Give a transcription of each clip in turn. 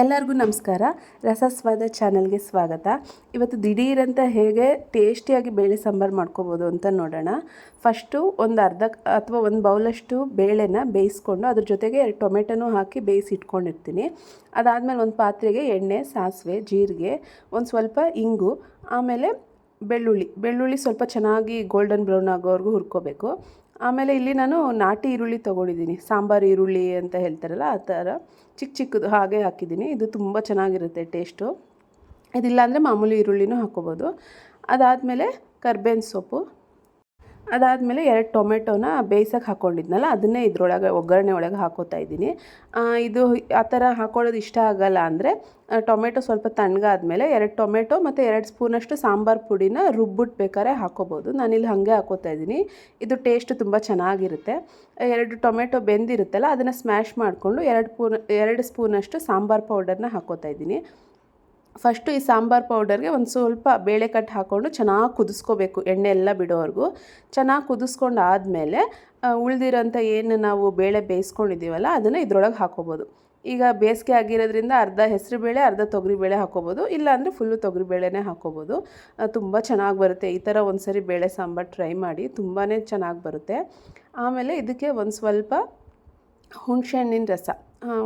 ಎಲ್ಲರಿಗೂ ನಮಸ್ಕಾರ. ರಸಸ್ವಾದ ಚಾನಲ್ಗೆ ಸ್ವಾಗತ. ಇವತ್ತು ದಿಢೀರಂತ ಹೇಗೆ ಟೇಸ್ಟಿಯಾಗಿ ಬೇಳೆ ಸಾಂಬಾರು ಮಾಡ್ಕೋಬೋದು ಅಂತ ನೋಡೋಣ. ಫಸ್ಟು ಒಂದು ಅರ್ಧ ಅಥವಾ ಒಂದು ಬೌಲಷ್ಟು ಬೇಳೆನ ಬೇಯಿಸ್ಕೊಂಡು ಅದ್ರ ಜೊತೆಗೆ ಎರಡು ಟೊಮೆಟೊನೂ ಹಾಕಿ ಬೇಯಿಸಿ ಇಟ್ಕೊಂಡಿರ್ತೀನಿ. ಅದಾದಮೇಲೆ ಒಂದು ಪಾತ್ರೆಗೆ ಎಣ್ಣೆ, ಸಾಸಿವೆ, ಜೀರಿಗೆ, ಒಂದು ಸ್ವಲ್ಪ ಇಂಗು, ಆಮೇಲೆ ಬೆಳ್ಳುಳ್ಳಿ. ಬೆಳ್ಳುಳ್ಳಿ ಸ್ವಲ್ಪ ಚೆನ್ನಾಗಿ ಗೋಲ್ಡನ್ ಬ್ರೌನ್ ಆಗೋವರೆಗೂ ಹುರ್ಕೋಬೇಕು. ಆಮೇಲೆ ಇಲ್ಲಿ ನಾನು ನಾಟಿ ಈರುಳ್ಳಿ ತೊಗೊಂಡಿದ್ದೀನಿ. ಸಾಂಬಾರು ಈರುಳ್ಳಿ ಅಂತ ಹೇಳ್ತಾರಲ್ಲ, ಆ ಥರ. ಚಿಕ್ಕ ಚಿಕ್ಕದು ಹಾಗೆ ಹಾಕಿದ್ದೀನಿ. ಇದು ತುಂಬ ಚೆನ್ನಾಗಿರುತ್ತೆ ಟೇಸ್ಟು. ಇದಿಲ್ಲ ಅಂದರೆ ಮಾಮೂಲಿ ಈರುಳ್ಳಿನೂ ಹಾಕ್ಕೋಬೋದು ಅದಾದಮೇಲೆ ಕರ್ಬೇವಿನ ಸೊಪ್ಪು. ಅದಾದಮೇಲೆ ಎರಡು ಟೊಮೆಟೊನ ಬೇಯಿಸೋಕೆ ಹಾಕ್ಕೊಂಡಿದ್ನಲ್ಲ ಅದನ್ನೇ ಇದ್ರೊಳಗೆ ಒಗ್ಗರಣೆ ಒಳಗೆ ಹಾಕೋತಾ ಇದ್ದೀನಿ. ಇದು ಆ ಥರ ಹಾಕೊಳ್ಳೋದು ಇಷ್ಟ ಆಗಲ್ಲ ಅಂದರೆ ಟೊಮೆಟೊ ಸ್ವಲ್ಪ ತಣ್ಣಗಾದ್ಮೇಲೆ ಎರಡು ಟೊಮೆಟೊ ಮತ್ತು ಎರಡು ಸ್ಪೂನಷ್ಟು ಸಾಂಬಾರು ಪುಡಿನ ರುಬ್ಬಿಟ್ಟು ಬೇಕಾದ್ರೆ ಹಾಕೋಬೋದು. ನಾನಿಲ್ಲಿ ಹಾಗೆ ಹಾಕೋತಾ ಇದ್ದೀನಿ. ಇದು ಟೇಸ್ಟ್ ತುಂಬ ಚೆನ್ನಾಗಿರುತ್ತೆ. ಎರಡು ಟೊಮೆಟೊ ಬೆಂದಿರುತ್ತಲ್ಲ, ಅದನ್ನು ಸ್ಮ್ಯಾಶ್ ಮಾಡಿಕೊಂಡು ಎರಡು ಪೂನ್ ಎರಡು ಸ್ಪೂನಷ್ಟು ಸಾಂಬಾರು ಪೌಡರ್ನ ಹಾಕೋತಾ ಇದ್ದೀನಿ. ಫಸ್ಟು ಈ ಸಾಂಬಾರು ಪೌಡರ್ಗೆ ಒಂದು ಸ್ವಲ್ಪ ಬೇಳೆ ಕಟ್ಟು ಹಾಕ್ಕೊಂಡು ಚೆನ್ನಾಗಿ ಕುದಿಸ್ಕೋಬೇಕು ಎಣ್ಣೆ ಎಲ್ಲ ಬಿಡೋವರೆಗೂ. ಚೆನ್ನಾಗಿ ಕುದಿಸ್ಕೊಂಡು ಆದಮೇಲೆ ಉಳಿದಿರೋಂಥ ಏನು ನಾವು ಬೇಳೆ ಬೇಯಿಸ್ಕೊಂಡಿದ್ದೀವಲ್ಲ, ಅದನ್ನು ಇದ್ರೊಳಗೆ ಹಾಕೋಬೋದು. ಈಗ ಬೇಸಿಗೆ ಆಗಿರೋದ್ರಿಂದ ಅರ್ಧ ಹೆಸರು ಬೇಳೆ ಅರ್ಧ ತೊಗರಿ ಬೇಳೆ ಹಾಕೋಬೋದು, ಇಲ್ಲಾಂದರೆ ಫುಲ್ಲು ತೊಗರಿಬೇಳೆನೇ ಹಾಕೋಬೋದು. ತುಂಬ ಚೆನ್ನಾಗಿ ಬರುತ್ತೆ. ಈ ಥರ ಒಂದು ಸರಿ ಬೇಳೆ ಸಾಂಬಾರು ಟ್ರೈ ಮಾಡಿ ತುಂಬಾ ಚೆನ್ನಾಗಿ ಬರುತ್ತೆ. ಆಮೇಲೆ ಇದಕ್ಕೆ ಒಂದು ಸ್ವಲ್ಪ ಹುಣಸೆಹಣ್ಣಿನ ರಸ.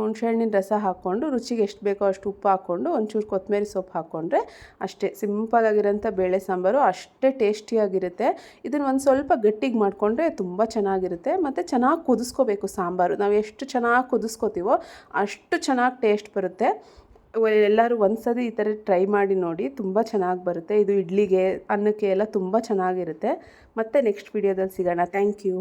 ಹುಣಸೆಹಣ್ಣಿನ ರಸ ಹಾಕ್ಕೊಂಡು ರುಚಿಗೆ ಎಷ್ಟು ಬೇಕೋ ಅಷ್ಟು ಉಪ್ಪು ಹಾಕ್ಕೊಂಡು ಒಂಚೂರು ಕೊತ್ತಂಬರಿ ಸೊಪ್ಪು ಹಾಕ್ಕೊಂಡ್ರೆ ಅಷ್ಟೇ. ಸಿಂಪಲಾಗಿರೋಂಥ ಬೇಳೆ ಸಾಂಬಾರು ಅಷ್ಟೇ ಟೇಸ್ಟಿಯಾಗಿರುತ್ತೆ. ಇದನ್ನು ಒಂದು ಸ್ವಲ್ಪ ಗಟ್ಟಿಗೆ ಮಾಡಿಕೊಂಡ್ರೆ ತುಂಬ ಚೆನ್ನಾಗಿರುತ್ತೆ. ಮತ್ತು ಚೆನ್ನಾಗಿ ಕುದಿಸ್ಕೋಬೇಕು ಸಾಂಬಾರು. ನಾವು ಎಷ್ಟು ಚೆನ್ನಾಗಿ ಕುದಿಸ್ಕೋತೀವೋ ಅಷ್ಟು ಚೆನ್ನಾಗಿ ಟೇಸ್ಟ್ ಬರುತ್ತೆ. ಎಲ್ಲರೂ ಒಂದು ಸತಿ ಈ ಥರ ಟ್ರೈ ಮಾಡಿ ನೋಡಿ, ತುಂಬ ಚೆನ್ನಾಗಿ ಬರುತ್ತೆ. ಇದು ಇಡ್ಲಿಗೆ, ಅನ್ನಕ್ಕೆ ಎಲ್ಲ ತುಂಬ ಚೆನ್ನಾಗಿರುತ್ತೆ. ಮತ್ತು ನೆಕ್ಸ್ಟ್ ವೀಡಿಯೋದಲ್ಲಿ ಸಿಗೋಣ. Thank you.